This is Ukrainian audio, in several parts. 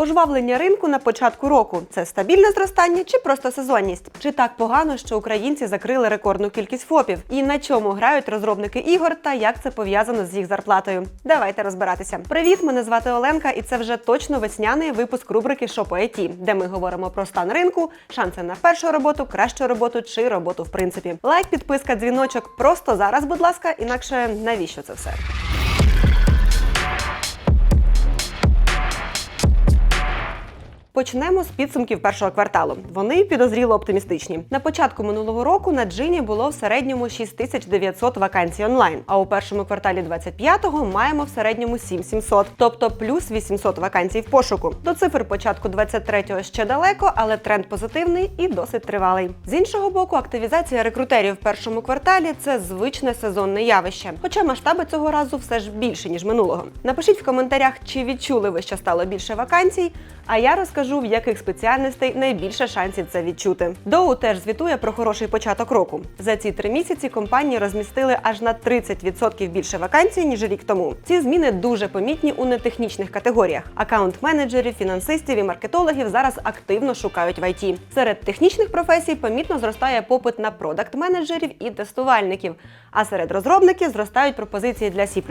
Пожвавлення ринку на початку року це стабільне зростання чи просто сезонність? Чи так погано, що українці закрили рекордну кількість ФОПів? І на чому грають розробники ігор та як це пов'язано з їх зарплатою? Давайте розбиратися. Привіт, мене звати Оленка, і це вже точно весняний випуск рубрики «Що по IT», де ми говоримо про стан ринку, шанси на першу роботу, кращу роботу чи роботу в принципі. Лайк, підписка, дзвіночок просто зараз, будь ласка, інакше навіщо це все? Почнемо з підсумків першого кварталу. Вони підозріло оптимістичні. На початку минулого року на джині було в середньому 6900 вакансій онлайн. А у першому кварталі 25-го маємо в середньому 7700, тобто плюс 800 вакансій в пошуку. До цифр початку 23-го ще далеко, але тренд позитивний і досить тривалий. З іншого боку, активізація рекрутерів в першому кварталі це звичне сезонне явище. Хоча масштаби цього разу все ж більше ніж минулого. Напишіть в коментарях, чи відчули ви, що стало більше вакансій. А я розкажу, в яких спеціальностей найбільше шансів це відчути. Доу теж звітує про хороший початок року. За ці три місяці компанії розмістили аж на 30% більше вакансій ніж рік тому. Ці зміни дуже помітні у нетехнічних категоріях. Акаунт-менеджерів, фінансистів і маркетологів зараз активно шукають в ІТ. Серед технічних професій помітно зростає попит на продакт-менеджерів і тестувальників. А серед розробників зростають пропозиції для C++,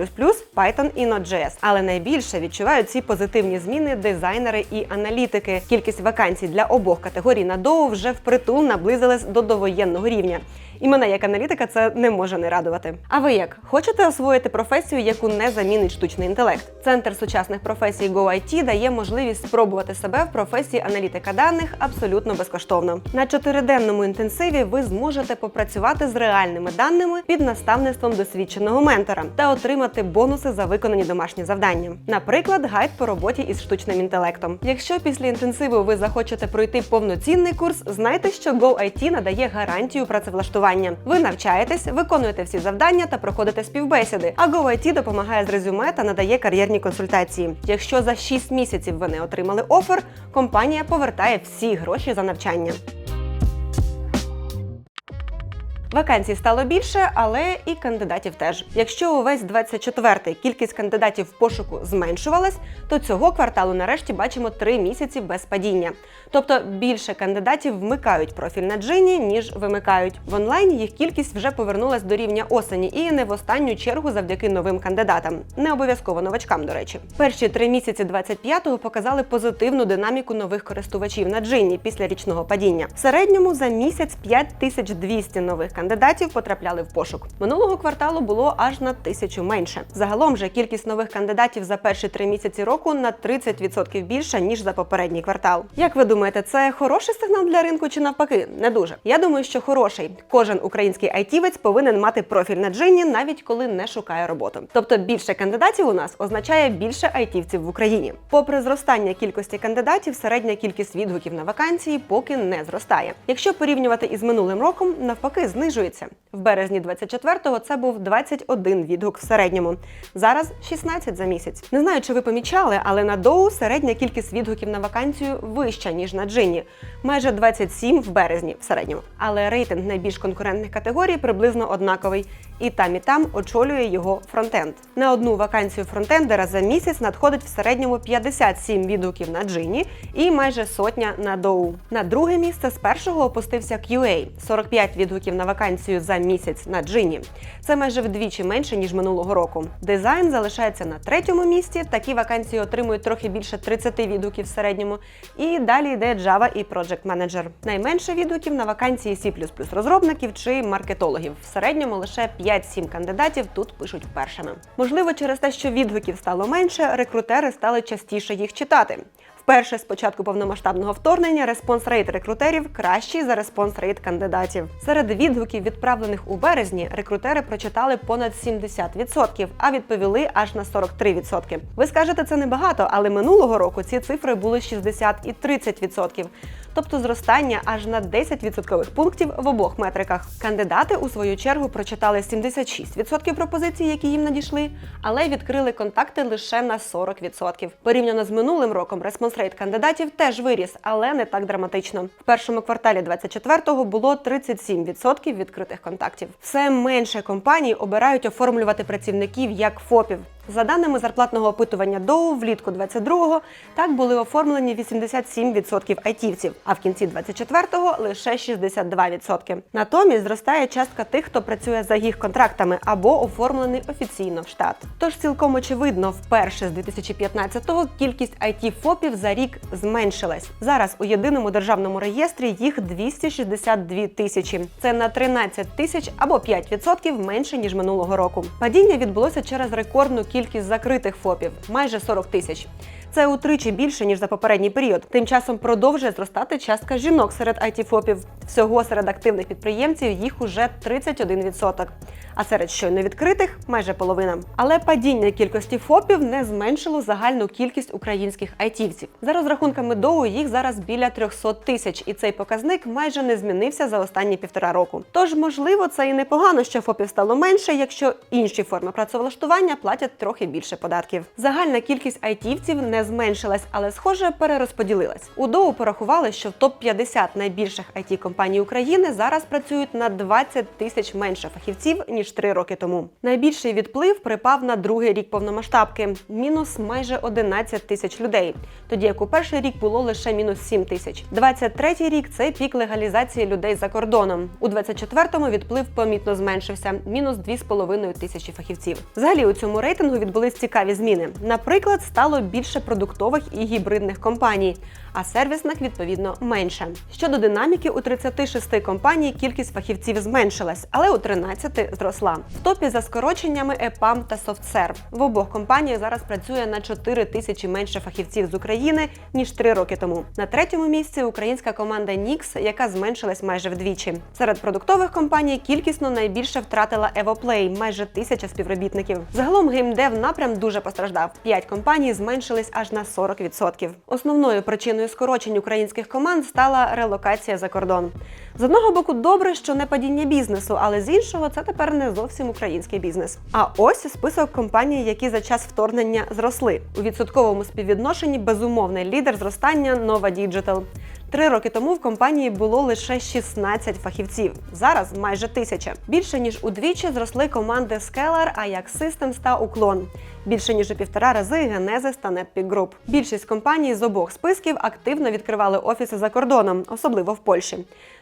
Python і Node.js. Але найбільше відчувають ці позитивні зміни дизайнери і аналітики. Кількість вакансій для обох категорій на доу вже впритул наблизилась до довоєнного рівня. І мене як аналітика це не може не радувати. А ви як хочете освоїти професію, яку не замінить штучний інтелект? Центр сучасних професій GoIT дає можливість спробувати себе в професії аналітика даних абсолютно безкоштовно. На чотириденному інтенсиві ви зможете попрацювати з реальними даними під наставництвом досвідченого ментора та отримати бонуси за виконані домашні завдання. Наприклад, гайд по роботі із штучним інтелектом. Якщо після інтенсиву ви захочете пройти повноцінний курс, знайте, що GoIT надає гарантію працевлаштування. Ви навчаєтесь, виконуєте всі завдання та проходите співбесіди. А GoIT допомагає з резюме та надає кар'єрні консультації. Якщо за 6 місяців ви не отримали офер, компанія повертає всі гроші за навчання. Вакансій стало більше, але і кандидатів теж. Якщо увесь 24-й кількість кандидатів в пошуку зменшувалась, то цього кварталу нарешті бачимо три місяці без падіння. Тобто більше кандидатів вмикають профіль на джині, ніж вимикають. В онлайні їх кількість вже повернулась до рівня осені і не в останню чергу завдяки новим кандидатам. Не обов'язково новачкам, до речі. Перші три місяці 25-го показали позитивну динаміку нових користувачів на джині після річного падіння. В середньому за місяць 5200 нових кандидатів потрапляли в пошук. Минулого кварталу було аж на тисячу менше. Загалом же кількість нових кандидатів за перші три місяці року на 30% більша ніж за попередній квартал. Як ви думаєте, це хороший сигнал для ринку чи навпаки? Не дуже. Я думаю, що хороший. Кожен український айтівець повинен мати профіль на джині, навіть коли не шукає роботу. Тобто більше кандидатів у нас означає більше айтівців в Україні. Попри зростання кількості кандидатів, середня кількість відгуків на вакансії поки не зростає. Якщо порівнювати із минулим роком, навпаки, знижується. В березні 24-го це був 21 відгук в середньому. Зараз 16 за місяць. Не знаю, чи ви помічали, але на доу середня кількість відгуків на вакансію вища ніж на джині, майже 27 в березні в середньому. Але рейтинг найбільш конкурентних категорій приблизно однаковий. І там, і там очолює його фронтенд. На одну вакансію фронтендера за місяць надходить в середньому 57 відгуків на джині і майже сотня на доу. На друге місце з першого опустився QA – 45 відгуків на вакансію за місяць на джині. Це майже вдвічі менше ніж минулого року. Дизайн залишається на третьому місці. Такі вакансії отримують трохи більше 30 відгуків в середньому. І далі йде Java і Project Manager. Найменше відгуків на вакансії C++ розробників чи маркетологів. В середньому лише 5-7 кандидатів тут пишуть першими. Можливо, через те, що відгуків стало менше, рекрутери стали частіше їх читати. Вперше з початку повномасштабного вторгнення респонс рейт рекрутерів кращий за респонс рейт кандидатів. Серед відгуків, відправлених у березні, рекрутери прочитали понад 70%, а відповіли аж на 43%. Ви скажете, це небагато, але минулого року ці цифри були 60 і 30%. Тобто зростання аж на 10 відсоткових пунктів в обох метриках. Кандидати у свою чергу прочитали 76% пропозицій, які їм надійшли, але відкрили контакти лише на 40%. Порівняно з минулим роком респонс рейт кандидатів теж виріс, але не так драматично. В першому кварталі 24-го було 37% відкритих контактів. Все менше компаній обирають оформлювати працівників як ФОПів. За даними зарплатного опитування Доу, влітку 22-го так були оформлені 87% айтівців, а в кінці 24-го лише 62%. Натомість зростає частка тих, хто працює за їх контрактами або оформлений офіційно в штат. Тож цілком очевидно, вперше з 2015-го кількість it ФОПів за рік зменшилась. Зараз у єдиному державному реєстрі їх 262 тисячі. Це на 13 тисяч або 5% менше ніж минулого року. Падіння відбулося через рекордну кількість закритих ФОПів майже 40 тисяч. Це утричі більше ніж за попередній період. Тим часом продовжує зростати частка жінок серед it ФОПів. Всього серед активних підприємців їх уже 31%. А серед щойно відкритих майже половина. Але падіння кількості ФОПів не зменшило загальну кількість українських айтівців. За розрахунками ДОУ їх зараз біля 300 тисяч, і цей показник майже не змінився за останні півтора року. Тож, можливо, це і непогано, що ФОПів стало менше, якщо інші форми працевлаштування платять трохи більше податків. Загальна кількість айтівців не зменшилась, але схоже перерозподілилась. У ДОУ порахували, що в топ 50 найбільших it компаній України зараз працюють на 20 тисяч менше фахівців ніж три роки тому. Найбільший відплив припав на другий рік повномасштабки мінус майже 11 тисяч людей, тоді як у перший рік було лише мінус 7 тисяч. 23-й рік це пік легалізації людей за кордоном. У 24-му відплив помітно зменшився мінус 2,5 тисячі фахівців. Взагалі у цьому рейтингу відбулись цікаві зміни. Наприклад, стало більше продуктових і гібридних компаній, а сервісних відповідно менше. Щодо динаміки, у 36 компаній кількість фахівців зменшилась, але у 13 зросла. В топі за скороченнями EPAM та SoftServe. В обох компаніях зараз працює на 4 тисячі менше фахівців з України ніж 3 роки тому. На третьому місці українська команда Nix, яка зменшилась майже вдвічі. Серед продуктових компаній кількісно найбільше втратила EvoPlay – майже тисяча співробітників. Загалом геймдев напрям дуже постраждав. П'ять компаній зменшились аж на 40%. Основною причиною скорочень українських команд стала релокація за кордон. З одного боку, добре, що не падіння бізнесу, але з іншого це тепер не зовсім український бізнес. А ось список компаній, які за час вторгнення зросли у відсотковому співвідношенні. Безумовний лідер зростання Nova Digital. Три роки тому в компанії було лише 16 фахівців. Зараз майже тисяча. Більше ніж удвічі зросли команди Scalar, Ajax Systems та Уклон. Більше ніж у півтора рази Genesis та Netpeak Group. Більшість компаній з обох списків активно відкривали офіси за кордоном, особливо в Польщі.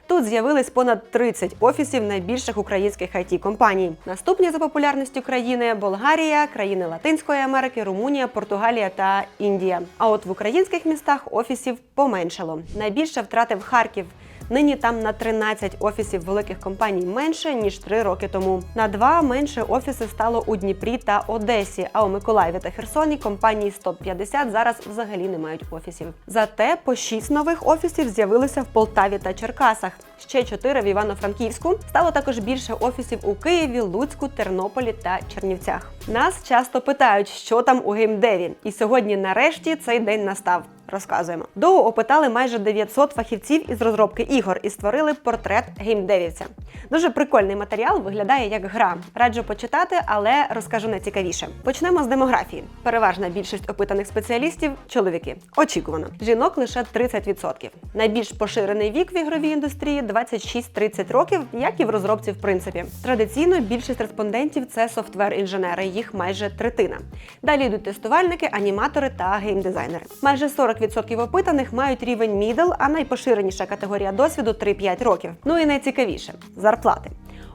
Тут з'явились понад 30 офісів найбільших українських it компаній. Наступні за популярністю країни Болгарія, країни Латинської Америки, Румунія, Португалія та Індія. А от в українських містах офісів поменшало. Найбільше втратив Харків. Нині там на 13 офісів великих компаній менше ніж 3 роки тому. На два менше офіси стало у Дніпрі та Одесі. А у Миколаєві та Херсоні компанії з топ-50 зараз взагалі не мають офісів. Зате по 6 нових офісів з'явилися в Полтаві та Черкасах. Ще 4 в Івано-Франківську. Стало також більше офісів у Києві, Луцьку, Тернополі та Чернівцях. Нас часто питають, що там у геймдеві, і сьогодні, нарешті, цей день настав. Розказуємо. Доу опитали майже 900 фахівців із розробки ігор і створили портрет геймдевівця. Дуже прикольний матеріал, виглядає як гра. Раджу почитати, але розкажу найцікавіше. Почнемо з демографії. Переважна більшість опитаних спеціалістів чоловіки. Очікувано. Жінок лише 30%. Найбільш поширений вік в ігровій індустрії 26-30 років, як і в розробці, в принципі. Традиційно більшість респондентів це софтвер-інженери, їх майже третина. Далі йдуть тестувальники, аніматори та геймдизайнери. Майже 40% опитаних мають рівень middle, а найпоширеніша категорія досвіду 3-5 років. Ну і найцікавіше зарплати.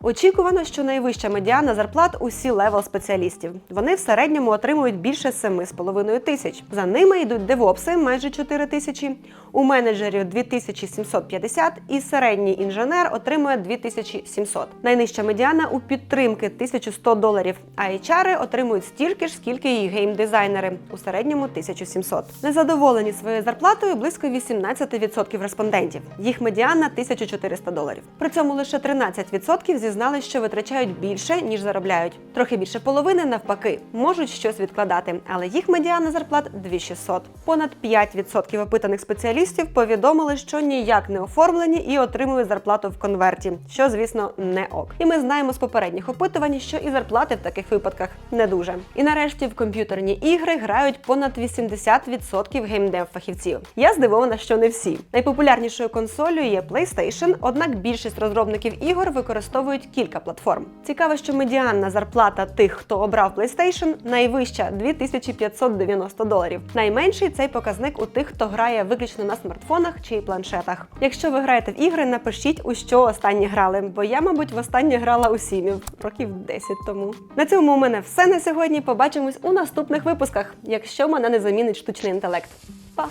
Очікувано, що найвища медіана зарплат у C-level спеціалістів. Вони в середньому отримують більше 7,5 тисяч. За ними йдуть девопси майже 4 тисячі, у менеджерів 2750 і середній інженер отримує 2700. Найнижча медіана у підтримки 1100 доларів, а HR отримують стільки ж, скільки і геймдизайнери у середньому 1700. Незадоволені своєю зарплатою близько 18% респондентів. Їх медіана 1400 доларів. При цьому лише 13% зізнали, що витрачають більше ніж заробляють. Трохи більше половини навпаки можуть щось відкладати, але їх медіана зарплат 2600. Понад 5% опитаних спеціалістів повідомили, що ніяк не оформлені і отримують зарплату в конверті, що звісно не ок. І ми знаємо з попередніх опитувань, що і зарплати в таких випадках не дуже. І нарешті в комп'ютерні ігри грають понад 80% геймдев фахівців. Я здивована, що не всі. Найпопулярнішою консолью є PlayStation, однак більшість розробників ігор використовують підтримують кілька платформ. Цікаво, що медіанна зарплата тих, хто обрав PlayStation, найвища 2590 доларів. Найменший цей показник у тих, хто грає виключно на смартфонах чи планшетах. Якщо ви граєте в ігри, напишіть у що останні грали, бо я, мабуть, востаннє грала у сімів років 10 тому. На цьому у мене все на сьогодні. Побачимось у наступних випусках, якщо мене не замінить штучний інтелект. Па!